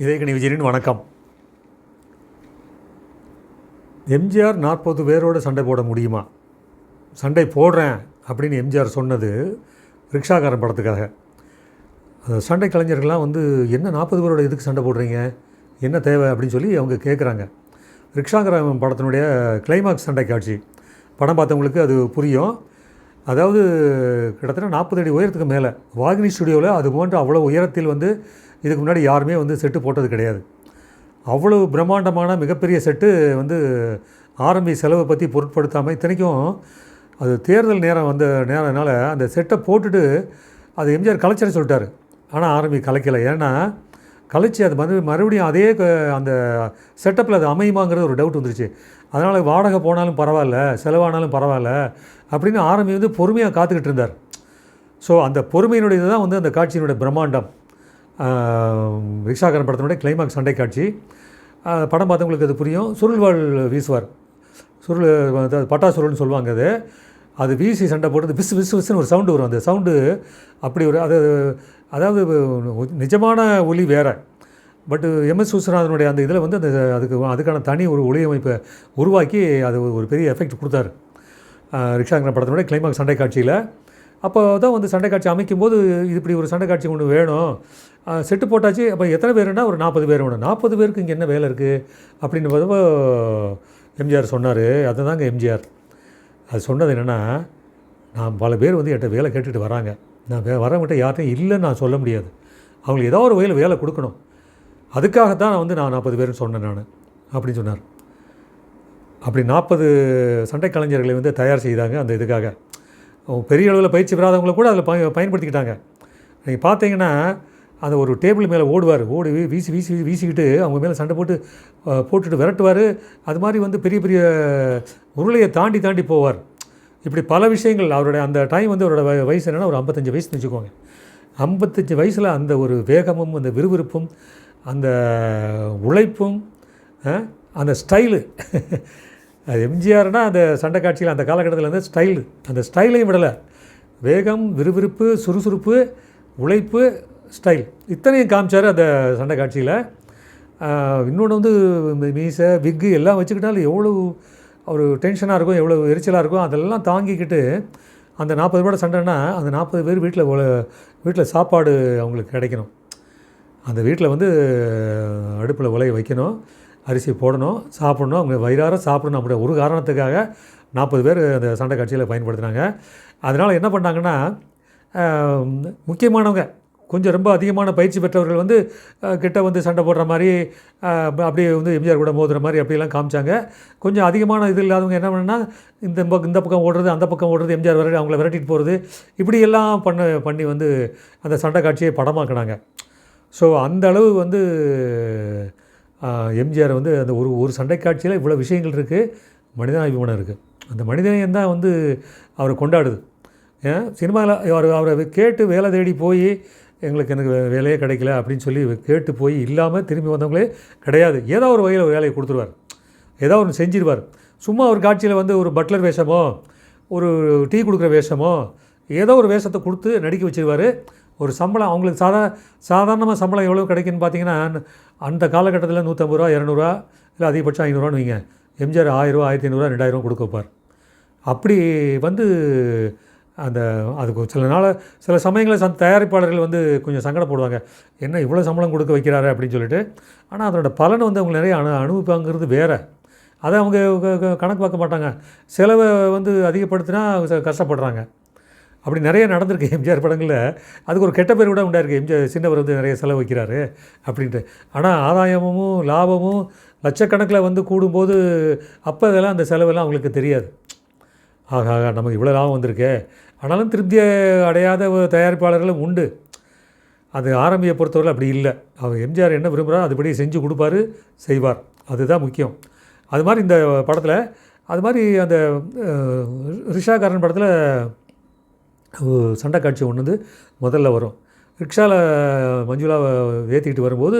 இதயகணி விஜயனின் வணக்கம். எம்ஜிஆர் நாற்பது பேரோடு சண்டை போட முடியுமா? சண்டை போடுறேன் அப்படின்னு எம்ஜிஆர் சொன்னது ரிக்ஷாக்காரன் படத்துக்காக. அந்த சண்டை கலைஞர்கள்லாம் வந்து என்ன நாற்பது பேரோட எதுக்கு சண்டை போடுறீங்க? என்ன தேவை? அப்படின்னு சொல்லி அவங்க கேட்குறாங்க ரிக்ஷாக்காரன் படத்தினுடைய கிளைமாக்ஸ் சண்டை காட்சி. படம் பார்த்தவங்களுக்கு அது புரியும். அதாவது கிட்டத்தட்ட நாற்பது அடி உயரத்துக்கு மேலே. வாகினி ஸ்டுடியோவில் அது போன்ற அவ்வளோ உயரத்தில் வந்து இதுக்கு முன்னாடி யாருமே வந்து செட்டு போட்டது கிடையாது. அவ்வளவு பிரம்மாண்டமான மிகப்பெரிய செட்டு வந்து ஆரம்பி செலவை பற்றி பொருட்படுத்தாமல் இத்தனைக்கும் அது தேர்தல் நேரம் வந்த நேரம்னால அந்த செட்டை போட்டுட்டு அது எம்ஜிஆர் கலைச்சரை சொல்லிட்டாரு. ஆனால் ஆரம்பி கலைக்கலை. ஏன்னா கலைச்சி அது மறு மறுபடியும் அதே அந்த செட்டப்பில் அது அமையுமாங்கிறது ஒரு டவுட் வந்துருச்சு. அதனால் வாடகை போனாலும் பரவாயில்ல செலவானாலும் பரவாயில்ல அப்படின்னு ஆரம்பி வந்து பொறுமையாக காத்துக்கிட்டு இருந்தார். ஸோ அந்த பொறுமையினுடைய தான் வந்து அந்த காட்சியினுடைய பிரம்மாண்டம். ரிக்ஷாகரன் படத்தினுடைய கிளைமாக்ஸ் சண்டை காட்சி. படம் பார்த்தவங்களுக்கு அது புரியும். சுருள்வாள் வீசுவார். சுருள் அதாவது பட்டாசுருள்னு சொல்லுவாங்க அது. அது வீசி சண்டை போட்டு விசு விசு விசுன்னு ஒரு சவுண்டு வரும். அந்த சவுண்டு அப்படி ஒரு அது அதாவது நிஜமான ஒலி வேறு. பட்டு எம்எஸ் விஸ்வநாதனுடைய அந்த இதில் வந்து அந்த அதுக்கு அதுக்கான தனி ஒரு ஒளி அமைப்பை உருவாக்கி அது ஒரு பெரிய எஃபெக்ட் கொடுத்தாரு. ரிக்ஷாங்கிற படத்தினுடைய கிளைமாக்ஸ் சண்டை காட்சியில். அப்போ தான் வந்து சண்டை காட்சி அமைக்கும்போது இது இப்படி ஒரு சண்டை காட்சி ஒன்று வேணும். செட்டு போட்டாச்சு. அப்போ எத்தனை பேருன்னா ஒரு நாற்பது பேர் வேணும். நாற்பது பேருக்கு இங்கே என்ன வேலை இருக்குது அப்படின்னு பார்த்தப்போ எம்ஜிஆர் சொன்னார். அதுதாங்க எம்ஜிஆர். அது சொன்னது என்னென்னா நான் பல பேர் வந்து என்கிட்ட வேலை கேட்டுட்டு வராங்க. நான் வே வரவங்கிட்ட யார்ட்டையும் இல்லைன்னு நான் சொல்ல முடியாது. அவங்களுக்கு ஏதோ ஒரு வகையில் வேலை கொடுக்கணும். அதுக்காகத்தான் நான் வந்து நான் நாற்பது பேர்னு சொன்னேன் நான். அப்படின்னு சொன்னார். அப்படி நாற்பது சண்டை கலைஞர்களை வந்து தயார் செய்தாங்க அந்த இதுக்காக. பெரிய அளவில் பயிற்சி பெறாதவங்கள கூட அதில் பய பயன்படுத்திக்கிட்டாங்க. நீங்கள் பார்த்தீங்கன்னா அந்த ஒரு டேபிள் மேலே ஓடுவார். ஓடி வீ- வீசி வீசி வீசிக்கிட்டு அவங்க மேலே சண்டை போட்டு போட்டுட்டு விரட்டுவார். அது மாதிரி வந்து பெரிய பெரிய உருளையை தாண்டி தாண்டி போவார். இப்படி பல விஷயங்கள் அவருடைய அந்த டைம் வந்து அவரோட வயசு என்னென்னா ஒரு ஐம்பத்தஞ்சு வயசுன்னு வச்சுக்கோங்க. ஐம்பத்தஞ்சு வயசில் அந்த ஒரு வேகமும் அந்த விறுவிறுப்பும் அந்த உழைப்பும் அந்த ஸ்டைலு அது எம்ஜிஆர்னா அந்த சண்டை காட்சியில் அந்த காலகட்டத்தில் வந்து ஸ்டைல் அந்த ஸ்டைலையும் விடலை. வேகம் விறுவிறுப்பு சுறுசுறுப்பு உழைப்பு ஸ்டைல் இத்தனையும் காமிச்சார் அந்த சண்டை காட்சியில். இன்னொன்று வந்து மீசை விக்கு எல்லாம் வச்சுக்கிட்டாலும் எவ்வளோ ஒரு டென்ஷனாக இருக்கும் எவ்வளோ எரிச்சலாக இருக்கும் அதெல்லாம் தாங்கிக்கிட்டு அந்த நாற்பது பேரோட சண்டைன்னா அந்த நாற்பது பேர் வீட்டில் வீட்டில் சாப்பாடு அவங்களுக்கு கிடைக்கணும். அந்த வீட்டில் வந்து அடுப்பில் உலைய வைக்கணும். அரிசி போடணும் சாப்பிடணும். அவங்க வயிறார சாப்பிடணும் அப்படி ஒரு காரணத்துக்காக நாற்பது பேர் அந்த சண்டை காட்சியில் பயன்படுத்தினாங்க. அதனால் என்ன பண்ணாங்கன்னா முக்கியமானவங்க கொஞ்சம் ரொம்ப அதிகமான பயிற்சி பெற்றவர்கள் வந்து கிட்ட வந்து சண்டை போடுற மாதிரி அப்படியே வந்து எம்ஜிஆர் கூட மோதுற மாதிரி அப்படியெல்லாம் காமிச்சாங்க. கொஞ்சம் அதிகமான இது இல்லாதவங்க என்ன பண்ணுன்னா இந்த பக்கம் இந்த பக்கம் ஓடுறது அந்த பக்கம் ஓடுறது எம்ஜிஆர் விரட்டி அவங்கள விரட்டிட்டு போகிறது இப்படியெல்லாம் பண்ண பண்ணி வந்து அந்த சண்டை காட்சியை படமாக்குனாங்க. ஸோ அந்த அளவு வந்து எம்ஜிஆர் வந்து அந்த ஒரு ஒரு சண்டை காட்சியில் இவ்வளோ விஷயங்கள் இருக்குது மனிதாபிமானம் இருக்குது அந்த மனிதனையும் தான் வந்து அவரை கொண்டாடுது. ஏன் சினிமாவில் அவர் அவரை கேட்டு வேலை தேடி போய் எங்களுக்கு எனக்கு வேலையே கிடைக்கல அப்படின்னு சொல்லி கேட்டு போய் இல்லாமல் திரும்பி வந்தவங்களே கிடையாது. ஏதோ ஒரு வகையில் ஒரு வேலையை கொடுத்துருவார். ஏதோ ஒன்று செஞ்சிருவார். சும்மா ஒரு காட்சியில் வந்து ஒரு பட்லர் வேஷமோ ஒரு டீ கொடுக்குற வேஷமோ ஏதோ ஒரு வேஷத்தை கொடுத்து நடிக்க வச்சிருவார். ஒரு சம்பளம் அவங்களுக்கு சாதா சாதாரணமாக சம்பளம் எவ்வளோ கிடைக்குன்னு பார்த்தீங்கன்னா அந்த காலகட்டத்தில் நூற்றம்பது ரூபா இரநூறுவா இல்லை அதிகபட்சம் ஐநூறுரூவான்னு வைங்க. எம்ஜிஆர் ஆயிரரூவா ஆயிரத்தி ஐநூறுரூவா ரெண்டாயிரம் கொடுக்க வைப்பார். அப்படி வந்து அந்த அதுக்கு சில நாள் சில சமயங்களில் சந்த தயாரிப்பாளர்கள் வந்து கொஞ்சம் சங்கடப்படுவாங்க. என்ன இவ்வளோ சம்பளம் கொடுக்க வைக்கிறாரு அப்படின்னு சொல்லிட்டு. ஆனால் அதனோட பலன் வந்து அவங்க நிறைய அனு அனுபவிப்பாங்கிறது வேறு. அதை அவங்க கணக்கு பார்க்க மாட்டாங்க. செலவை வந்து அதிகப்படுத்தினா கஷ்டப்படுறாங்க. அப்படி நிறைய நடந்திருக்கு எம்ஜிஆர் படங்களில். அதுக்கு ஒரு கெட்ட பேர் கூட உண்டாயிருக்கு. எம்ஜிஆர் சின்னவர் வந்து நிறைய செலவு வைக்கிறாரு அப்படின்ட்டு. ஆனால் ஆதாயமும் லாபமும் லட்சக்கணக்கில் வந்து கூடும்போது அப்போ இதெல்லாம் அந்த செலவெல்லாம் அவங்களுக்கு தெரியாது. ஆகா ஆகா நமக்கு இவ்வளோ லாபம் வந்திருக்கே. ஆனாலும் திருப்தியை அடையாத ஒரு தயாரிப்பாளர்களும் உண்டு. அது ஆரம்பியை பொறுத்தவரை அப்படி இல்லை. அவர் எம்ஜிஆர் என்ன விரும்புகிறாரோ அதுபடி செஞ்சு கொடுப்பாரு செய்வார். அதுதான் முக்கியம். அது மாதிரி இந்த படத்தில் அது மாதிரி அந்த ரிஷாகாரன் படத்தில் சண்டை காட்சி ஒன்று வந்து முதல்ல வரும். ரிக்ஷாவில் மஞ்சுளாவை ஏற்றிக்கிட்டு வரும்போது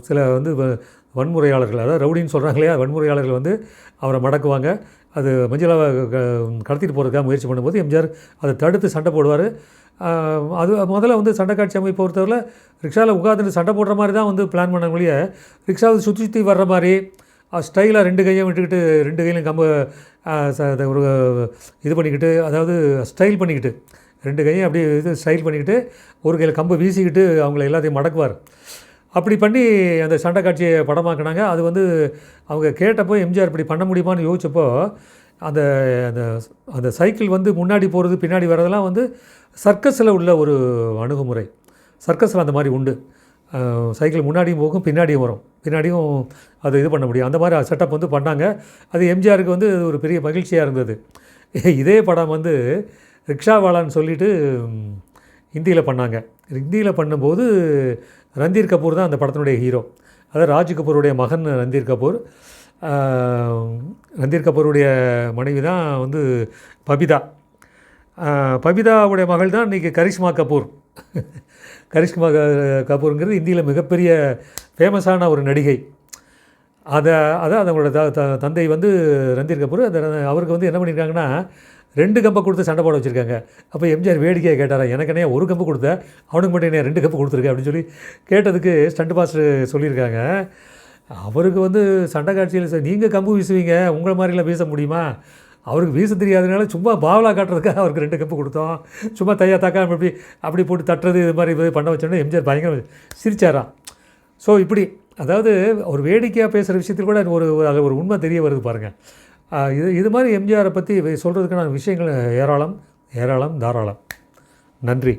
சில வந்து வ- வன்முறையாளர்கள் அதாவது ரவுடின்னு சொல்கிறாங்க இல்லையா வன்முறையாளர்கள் வந்து அவரை மடக்குவாங்க. அது மஞ்சுளாவை க- கடத்திட்டு போகிறதுக்காக முயற்சி பண்ணும்போது எம்ஜிஆர் அதை தடுத்து சண்டை போடுவார். அது முதல்ல வந்து சண்டை காட்சி அமைப்பு பொறுத்தவரையில் ரிக்ஷாவில் உட்காந்துட்டு சண்டை போடுற மாதிரி தான் வந்து பிளான் பண்ண ஒழிய ரிக்ஷாவை சுற்றி சுற்றி வர்ற மாதிரி ஸ்டைலாக ரெண்டு கையும் விட்டுக்கிட்டு ரெண்டு கையிலும் கம்பு ஒரு இது பண்ணிக்கிட்டு அதாவது ஸ்டைல் பண்ணிக்கிட்டு ரெண்டு கையும் அப்படியே இது ஸ்டைல் பண்ணிக்கிட்டு ஒரு கையில் கம்பை வீசிக்கிட்டு அவங்கள எல்லாத்தையும் மடக்குவார். அப்படி பண்ணி அந்த சண்டை காட்சியை படமாக்குனாங்க. அது வந்து அவங்க கேட்டப்போ எம்ஜிஆர் இப்படி பண்ண முடியுமான்னு யோசிச்சப்போ அந்த அந்த அந்த சைக்கிள் வந்து முன்னாடி போகிறது பின்னாடி வர்றதெல்லாம் வந்து சர்க்கஸில் உள்ள ஒரு அணுகுமுறை. சர்க்கஸில் அந்த மாதிரி உண்டு. சைக்கிள் முன்னாடியும் போகும் பின்னாடியும் வரும். பின்னாடியும் அது இது பண்ண முடியும். அந்த மாதிரி செட்டப் வந்து பண்ணாங்க. அது எம்ஜிஆருக்கு வந்து ஒரு பெரிய மகிழ்ச்சியாக இருந்தது. இதே படம் வந்து ரிக்ஷாவாலான்னு சொல்லிட்டு ஹிந்தியில் பண்ணாங்க. ஹிந்தியில் பண்ணும்போது ரந்தீர் கபூர் தான் அந்த படத்தினுடைய ஹீரோ. அதாவது ராஜ் கபூருடைய மகன் ரந்தீர் கபூர். ரந்தீர் கபூருடைய மனைவி தான் வந்து பபிதா. பபிதாவுடைய மகள் தான் இன்றைக்கி கரிஷ்மா கபூர். கரிஷ்மா கபூருங்கிறது இந்தியில் மிகப்பெரிய ஃபேமஸான ஒரு நடிகை. அதை அதான் அவங்களோட த த- தந்தை வந்து ரந்தீர் கபூர். அந்த அவருக்கு வந்து என்ன பண்ணியிருக்காங்கன்னா ரெண்டு கம்பை கொடுத்து சண்டை போட வச்சுருக்காங்க. அப்போ எம்ஜிஆர் வேடிக்கையாக கேட்டாரா எனக்கனே ஒரு கம்பு கொடுத்த? அவனுக்கு மட்டும் என்ன ரெண்டு கம்பு கொடுத்துருக்கேன் அப்படின்னு சொல்லி கேட்டதுக்கு ஸ்டண்ட் மாஸ்டர் சொல்லியிருக்காங்க. அவருக்கு வந்து சண்டை காட்சியில் நீங்கள் கம்பு வீசுவீங்க. உங்களை மாதிரிலாம் வீச முடியுமா? அவருக்கு வீச தெரியாதனால சும்மா பாவலா காட்டுறதுக்காக அவருக்கு ரெண்டு கப்பு கொடுத்தோம். சும்மா தையா தாக்கா அப்படி அப்படி போட்டு தட்டுறது இது மாதிரி இது பண்ண வச்சோன்னா எம்ஜிஆர் பயங்கரம் சிரிச்சாராம். ஸோ இப்படி அதாவது ஒரு வேடிக்கையாக பேசுகிற விஷயத்தில் கூட ஒரு ஒரு- அதில் ஒரு உண்மை தெரிய வருது பாருங்கள் இது இது மாதிரி எம்ஜிஆரை பற்றி சொல்கிறதுக்கான விஷயங்கள் ஏராளம் ஏராளம் தாராளம். நன்றி.